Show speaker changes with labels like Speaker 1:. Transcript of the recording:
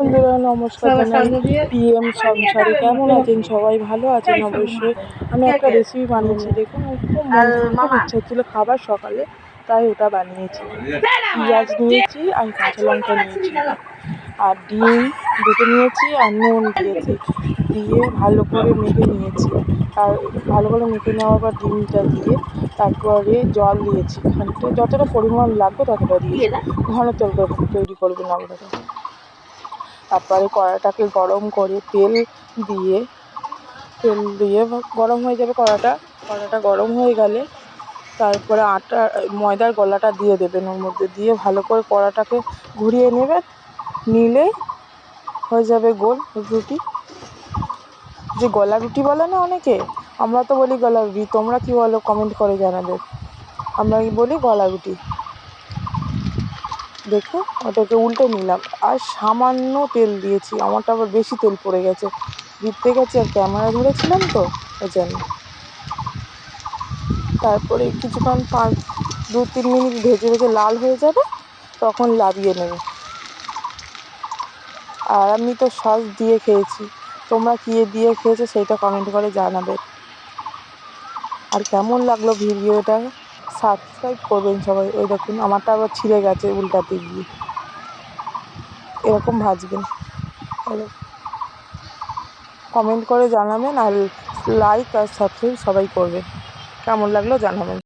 Speaker 1: বন্ধুরা নমস্কার জানাই। পিএম সংসারে কেমন আছেন সবাই? ভালো আছেন অবশ্যই। আমি একটা রেসিপি বানিয়েছি দেখুন খুব মন ইচ্ছা ছিল খাবার সকালে তাই ওটা বানিয়েছি। পেঁয়াজ নিয়েছি আর কাঁচা লঙ্কা নিয়েছি। আর ডিম দুটো নিয়েছি আর নুন দিয়েছি। দিয়ে ভালো করে মেখে নিয়েছি। আর ভালো করে মেখে নেওয়ার পর ডিমটা দিয়ে তারপরে জল দিয়েছি। খানিকটা যতটা পরিমাণ লাগবে ততটা দিয়েছি। ঘন তরকারি তৈরি করবেন আপনারা তারপরে কড়াটাকে গরম করে তেল দিয়ে তেল দিয়ে গরম হয়ে যাবে কড়াটা। কড়াটা গরম হয়ে গেলে তারপরে আটা, ময়দার গলাটা দিয়ে দেবেন ওর মধ্যে দিয়ে ভালো করে কড়াটাকে ঘুরিয়ে নেবেন নিলেই হয়ে যাবে গোল রুটি। যে গলা রুটি বলে না অনেকে? আমরা তো বলি গলা রুটি। তোমরা কী বলো? কমেন্ট করে জানাবে। আমরা বলি গলা রুটি। দেখো, ওটাকে উল্টে নিলাম। আর সামান্য তেল দিয়েছি, আমারটা আবার বেশি তেল পড়ে গেছে। জিততে গেছে, আর ক্যামেরা ধরেছিলাম তো ওই জন্য তারপরে কিছুক্ষণ পাঁচ, দু, তিন মিনিট ভেজে ভেজে লাল হয়ে যাবে, তখন লাবিয়ে নেবে। আর আমি তো সস দিয়ে খেয়েছি। তোমরা কী দিয়ে খেয়েছো সেইটা কমেন্ট করে জানাবে। আর কেমন লাগল ভিডিওটা? সাবস্ক্রাইব করবেন সবাই। ওই দেখুন, আমারটা আবার ছিঁড়ে গেছে উল্টাতে গিয়ে। এরকম ভাজবেন। কমেন্ট করে জানাবেন আর লাইক আর সাবস্ক্রাইব সবাই করবেন। কেমন লাগল জানাবেন।